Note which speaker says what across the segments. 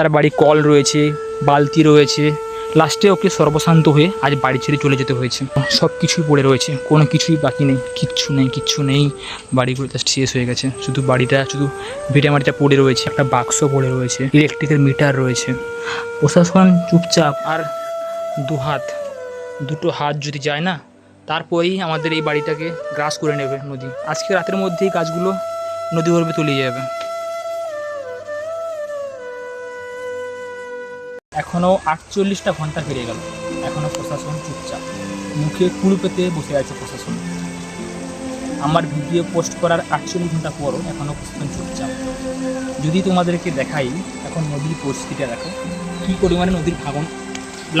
Speaker 1: তার বাড়ি কল রয়েছে, বালতি রয়েছে। লাস্টে ওকে সর্বশান্ত হয়ে আজ বাড়ি ছেড়ে চলে যেতে হয়েছে। সব কিছুই পড়ে রয়েছে, কোনো কিছুই বাকি নেই, কিচ্ছু নেই কিচ্ছু নেই। বাড়িগুলো জাস্ট শেষ হয়ে গেছে। শুধু বাড়িটা, শুধু ভিটামাটিটা পড়ে রয়েছে, একটা বাক্স পড়ে রয়েছে ইলেকট্রিকের মিটার রয়েছে। প্রশাসন চুপচাপ আর দু হাত, দুটো হাত যদি যায় না, তারপরেই আমাদের এই বাড়িটাকে গ্রাস করে নেবে নদী। আজকে রাতের মধ্যেই গাছগুলো নদী গর্ভে তলিয়ে যাবে। এখনও আটচল্লিশটা ঘণ্টা পেরিয়ে গেল। এখনও প্রশাসন চুপচাপ। মুখে কুলু পেতে বসে আছে প্রশাসন। আমার ভিডিও পোস্ট করার আটচল্লিশ ঘণ্টা পরও এখনও প্রশাসন চুপচাপ। যদি তোমাদেরকে দেখাই, এখন নদীর পরিস্থিতিটা দেখো। কী পরিমাণে নদীর ভাঙন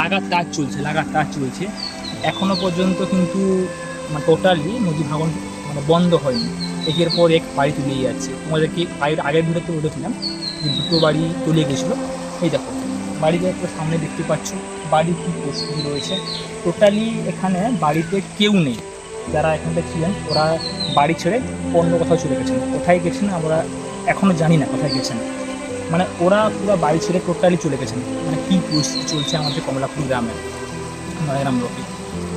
Speaker 1: লাগাতার চলছে লাগাতার চলছে। এখনও পর্যন্ত কিন্তু মানে টোটালি নদী ভাগন মানে বন্ধ হয়নি। একের পর এক বাড়ি তুলেই যাচ্ছে। তোমাদেরকে বাড়ির আগের ভিডিওতে বলেছিলাম যে দুটো বাড়ি তুলে গেছিল। এই দেখো বাড়িতে একটা সামনে দেখতে পাচ্ছ। বাড়ির কী পরিস্থিতি রয়েছে। টোটালি এখানে বাড়িতে কেউ নেই। যারা এখানটা ছিলেন, ওরা বাড়ি ছেড়ে অন্য কোথাও চলে গেছেন। কোথায় গেছেন আমরা এখনও জানি না কোথায় গেছেন। মানে ওরা পুরো বাড়ি ছেড়ে টোটালি চলে গেছেন। মানে কী পরিস্থিতি চলছে আমাদের কমলাপুর গ্রামে, নয়গ্রাম ব্লকে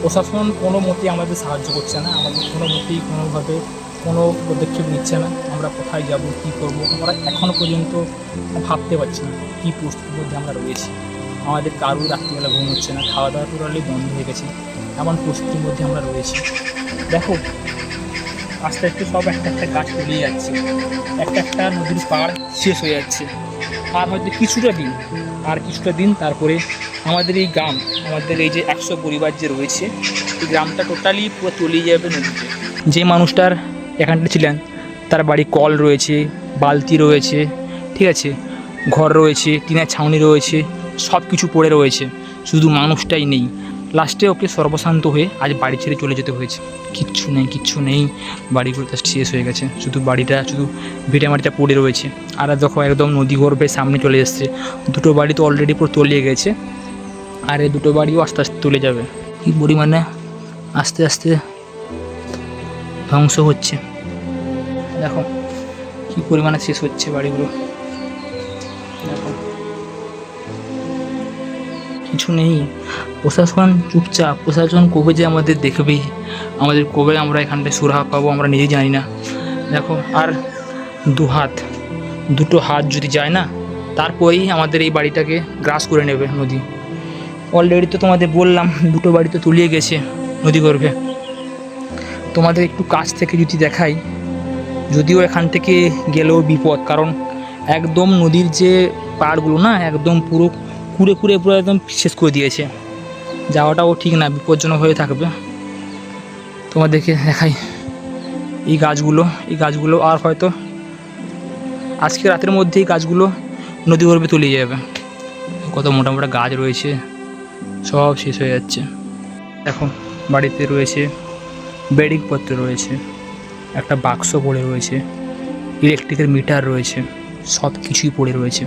Speaker 1: প্রশাসন কোনো মতেই আমাদের সাহায্য করছে না। আমাদের কোনো মতেই কোনোভাবে কোনো পদক্ষেপ নিচ্ছে না। আমরা কোথায় যাব, কী করব, আমরা এখনও পর্যন্ত ভাবতে পারছি না কী পরিস্থিতির মধ্যে আমরা রয়েছি। আমাদের কারোর রাত্রিবেলা ঘুম হচ্ছে না খাওয়া দাওয়া টোটালি বন্ধ হয়ে গেছে, এমন পরিস্থিতির মধ্যে আমরা রয়েছি। দেখো আস্তে আস্তে সব একটা একটা গাছ তলিয়ে যাচ্ছে, একটা একটা নদীর পাড় শেষ হয়ে যাচ্ছে। আর হয়তো কিছুটা দিন, আর কিছুটা দিন তারপরে আমাদের এই গ্রাম, আমাদের এই যে একশো পরিবার যে রয়েছে, এই গ্রামটা টোটালি পুরো তলিয়ে যাবে নদীতে। যে মানুষটার এখানটা ছিলেন। তার বাড়ি কল রয়েছে, বালতি রয়েছে, ঠিক আছে? ঘর রয়েছে, টিনের ছাউনি রয়েছে সব কিছু পড়ে রয়েছে। শুধু মানুষটাই নেই। লাস্টে ওকে সর্বশান্ত হয়ে আজ বাড়ি ছেড়ে চলে যেতে হয়েছে। কিচ্ছু নেই কিচ্ছু নেই। বাড়িগুলো জাস্ট শেষ হয়ে গেছে। শুধু বাড়িটা, শুধু ভিটামাটিটা পড়ে রয়েছে। আর দেখো একদম নদী গর্ভের সামনে চলে এসছে। দুটো বাড়ি তো অলরেডি পুরো তলিয়ে গেছে। আর এই দুটো বাড়িও আস্তে আস্তে তুলে যাবে। কী পরিমাণে আস্তে আস্তে ধ্বংস হচ্ছে। দেখো কী পরিমাণে শেষ হচ্ছে বাড়িগুলো। দেখো। কিছু নেই। প্রশাসন চুপচাপ। প্রশাসন কবে যে আমাদের দেখবে? আমাদের কবে আমরা এখানটায় সুরাহা পাবো আমরা নিজেই জানি না। দেখো, আর দু হাত। দুটো হাত যদি যায় না, তারপরেই আমাদের এই বাড়িটাকে গ্রাস করে নেবে নদী। অলরেডি তো তোমাদের বললাম, দুটো বাড়ি তো তুলিয়ে গেছে নদী গর্ভে তোমাদের একটু কাছ থেকে যদি দেখাই যদিও এখান থেকে গেলেও বিপদ, কারণ একদম নদীর যে পাড়গুলো না, একদম পুরো কুড়ে কুড়ে পুরো একদম শেষ করে দিয়েছে। যাওয়াটাও ঠিক না, বিপজ্জনক হয়ে থাকবে। তোমাদেরকে দেখাই এই গাছগুলো এই গাছগুলো আর হয়তো আজকে রাতের মধ্যেই গাছগুলো নদী গর্ভে তলিয়ে যাবে। কত মোটা গাছ রয়েছে, সব শেষ হয়ে যাচ্ছে। এখন বাড়িতে রয়েছে বেডিংপত্র রয়েছে। একটা বাক্স পড়ে রয়েছে ইলেকট্রিকের মিটার রয়েছে, সব কিছুই পড়ে রয়েছে।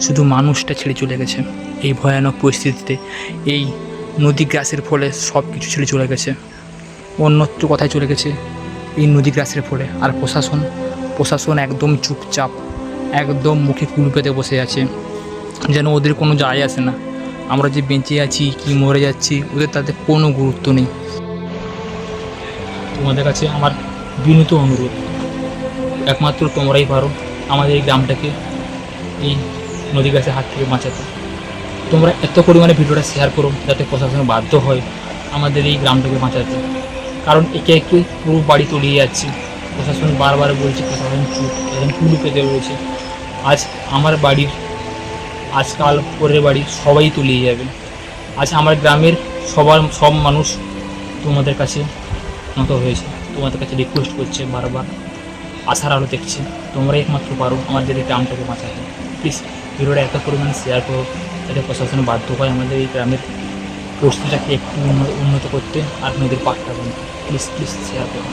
Speaker 1: শুধু মানুষটা ছেড়ে চলে গেছে। এই ভয়ানক পরিস্থিতিতে এই নদী গ্রাসের ফলে সব কিছু ছেড়ে চলে গেছে। অন্যত্র কথায় চলে গেছে, এই নদী গ্রাসের ফলে। আর প্রশাসন প্রশাসন একদম চুপচাপ, একদম মুখে কুল পেতে বসে আছে। যেন ওদের কোনো যায় আসে না। আমরা যে বেঁচে আছি, কি মরে যাচ্ছি, ওদের তাতে কোনো গুরুত্ব নেই। তোমাদের কাছে আমার বিনীত অনুরোধ। একমাত্র তোমরাই পারো আমাদের এই গ্রামটাকে এই নদী গাছের হাত থেকে বাঁচাতে। তোমরা এত পরিমাণে ভিডিওটা শেয়ার করো যাতে প্রশাসন বাধ্য হয় আমাদের এই গ্রামটাকে বাঁচাতে। কারণ একে একে পুরো বাড়ি তলিয়ে যাচ্ছে। প্রশাসন বারবার বলছে, প্রশাসন চুপ, প্রশাসন কুলু পেতে রয়েছে আজ আমার বাড়ির, আজকাল পরের বাড়ি সবাই তলিয়ে যাবে। আজ আমার গ্রামের সবার, সব মানুষ তোমাদের কাছে নত হয়েছে। তোমাদের কাছে রিকোয়েস্ট করছে বারবার। আশার আলো দেখছে। তোমরা একমাত্র পারো আমাদের এই গ্রামটাকে বাঁচাতে। প্লিজ ভিডিওটা এত পরিমাণে শেয়ার করো। যাতে প্রশাসন বাধ্য হয় আমাদের এই গ্রামের পরিস্থিতিটাকে একটু উন্নত করতে আর নদীর পাটটা প্লিজ প্লিজ শেয়ার করো।